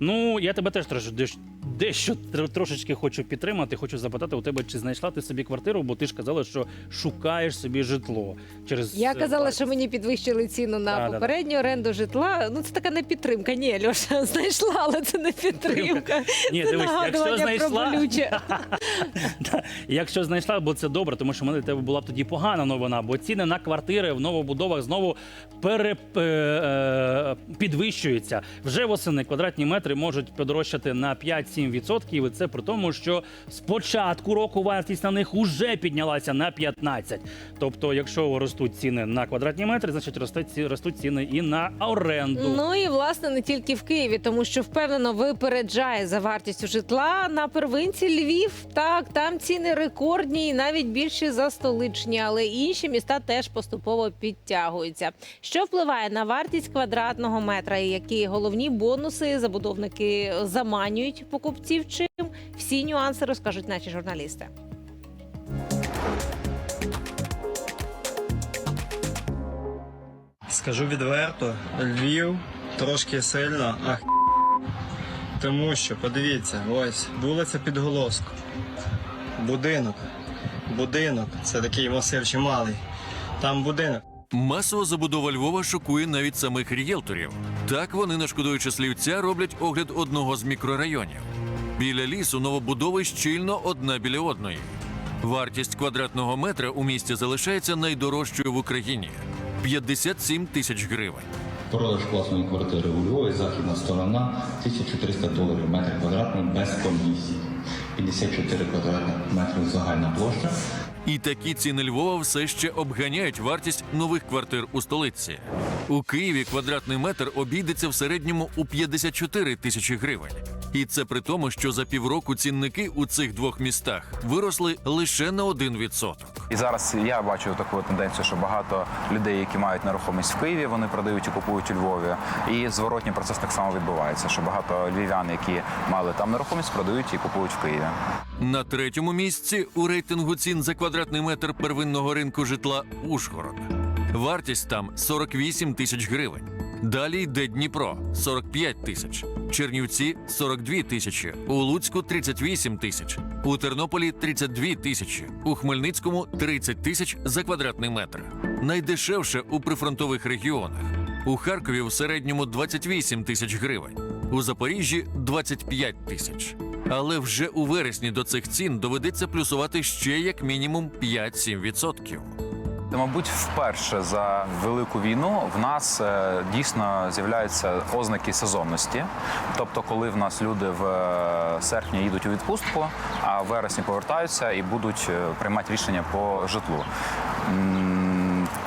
Ну, я тебе теж трош, деш- дещо трошечки хочу підтримати. Хочу запитати у тебе, чи знайшла ти собі квартиру, бо ти ж казала, що шукаєш собі житло через Я е, казала, що мені підвищили ціну на Да-да-да. попередню оренду житла. Ну це така не підтримка. Ні, Льоша знайшла, але це не підтримка. Ні, це дивись, якщо нагадування знайшла, болюче. Якщо знайшла, бо це добре, тому що в мене для тебе була б тоді погана новина, бо ціни на квартири в новобудовах знову пере, е, е, підвищуються. Вже восени квадратні метри можуть подорожчати на 5-7%. І це при тому, що з початку року вартість на них уже піднялася на 15%. Тобто, якщо ростуть ціни на квадратні метри, значить ростуть ціни і на оренду. Ну і власне не тільки в Києві, тому що впевнено випереджає за вартістю житла на первинці Львів. Так, там ціни рекордні і навіть більші за столичні, але інші міста теж поступово підтягуються. Що впливає на вартість квадратного метра, і які головні бонуси забудовники заманюють покупців? Чим всі нюанси розкажуть наші журналісти. Скажу відверто, Львів трошки сильно ах. Тому що, подивіться, ось вулиця Підголоску. Будинок. Будинок. Це такий масив чималий. Там будинок. Масова забудова Львова шокує навіть самих рієлторів. Так вони, не шкодуючи слівця, роблять огляд одного з мікрорайонів. Біля лісу новобудови щільно одна біля одної. Вартість квадратного метра у місті залишається найдорожчою в Україні 57 тисяч гривень. Продаж класної квартири у Львові, західна сторона, 1300 доларів метр квадратний без комісії. 54 квадратних метри загальна площа. І такі ціни Львова все ще обганяють вартість нових квартир у столиці. У Києві квадратний метр обійдеться в середньому у 54 тисячі гривень. І це при тому, що за півроку цінники у цих двох містах виросли лише на 1%. І зараз я бачу таку тенденцію, що багато людей, які мають нерухомість в Києві, вони продають і купують у Львові. І зворотній процес так само відбувається, що багато львів'ян, які мали там нерухомість, продають і купують в Києві. На третьому місці у рейтингу цін за квадратний метр первинного ринку житла Ужгород. Вартість там 48 тисяч гривень. Далі йде Дніпро 45 тисяч, Чернівці 42 тисячі, у Луцьку 38 тисяч, у Тернополі 32 тисячі, у Хмельницькому 30 тисяч за квадратний метр. Найдешевше у прифронтових регіонах. У Харкові в середньому 28 тисяч гривень, у Запоріжжі 25 тисяч. Але вже у вересні до цих цін доведеться плюсувати ще як мінімум 5-7%. Мабуть, вперше за велику війну в нас е, дійсно з'являються ознаки сезонності. Тобто, коли в нас люди в е, серпні їдуть у відпустку, а в вересні повертаються і будуть е, приймати рішення по житлу.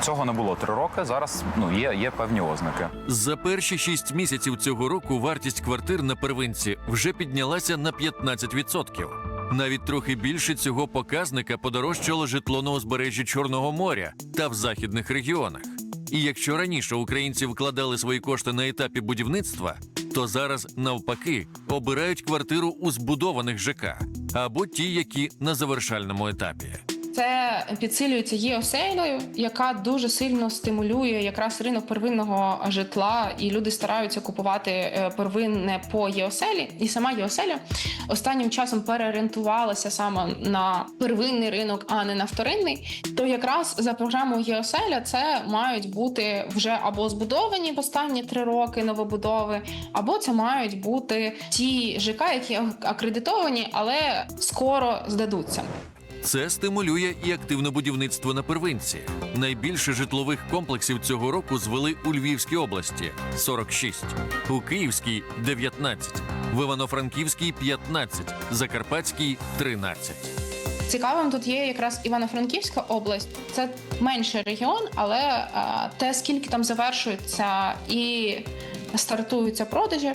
Цього не було три роки. Зараз ну є, є певні ознаки. За перші шість місяців цього року вартість квартир на первинці вже піднялася на 15%. Навіть трохи більше цього показника подорожчало житло на узбережжі Чорного моря та в західних регіонах. І якщо раніше українці вкладали свої кошти на етапі будівництва, то зараз навпаки обирають квартиру у збудованих ЖК або ті, які на завершальному етапі. Це підсилюється ЄОСЕЙлою, яка дуже сильно стимулює якраз ринок первинного житла, і люди стараються купувати е, первинне по ЄОСЕЛі. І сама ЄОСЕЛя останнім часом переорієнтувалася саме на первинний ринок, а не на вторинний. То якраз за програмою ЄОСЕЛя це мають бути вже або збудовані в останні три роки новобудови, або це мають бути ті ЖК, які акредитовані, але скоро здадуться. Це стимулює і активне будівництво на первинці. Найбільше житлових комплексів цього року звели у Львівській області 46, у Київській 19, в Івано-Франківській 15, Закарпатській 13. Цікавим тут є якраз Івано-Франківська область. Це менший регіон, але те, скільки там завершується і стартуються продажі,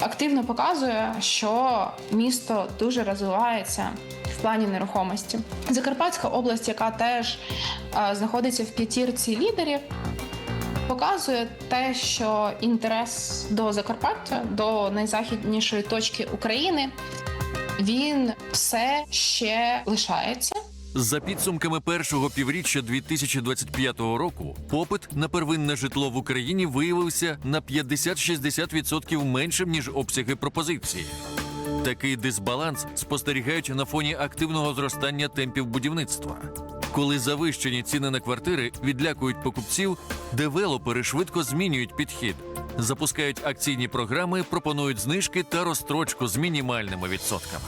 активно показує, що місто дуже розвивається в плані нерухомості. Закарпатська область, яка теж е, знаходиться в п'ятірці лідерів. Показує те, що інтерес до Закарпаття, до найзахіднішої точки України, він все ще лишається. За підсумками першого півріччя 2025 року, попит на первинне житло в Україні виявився на 50-60% меншим ніж обсяги пропозиції. Такий дисбаланс спостерігають на фоні активного зростання темпів будівництва. Коли завищені ціни на квартири відлякують покупців, девелопери швидко змінюють підхід, запускають акційні програми, пропонують знижки та розстрочку з мінімальними відсотками.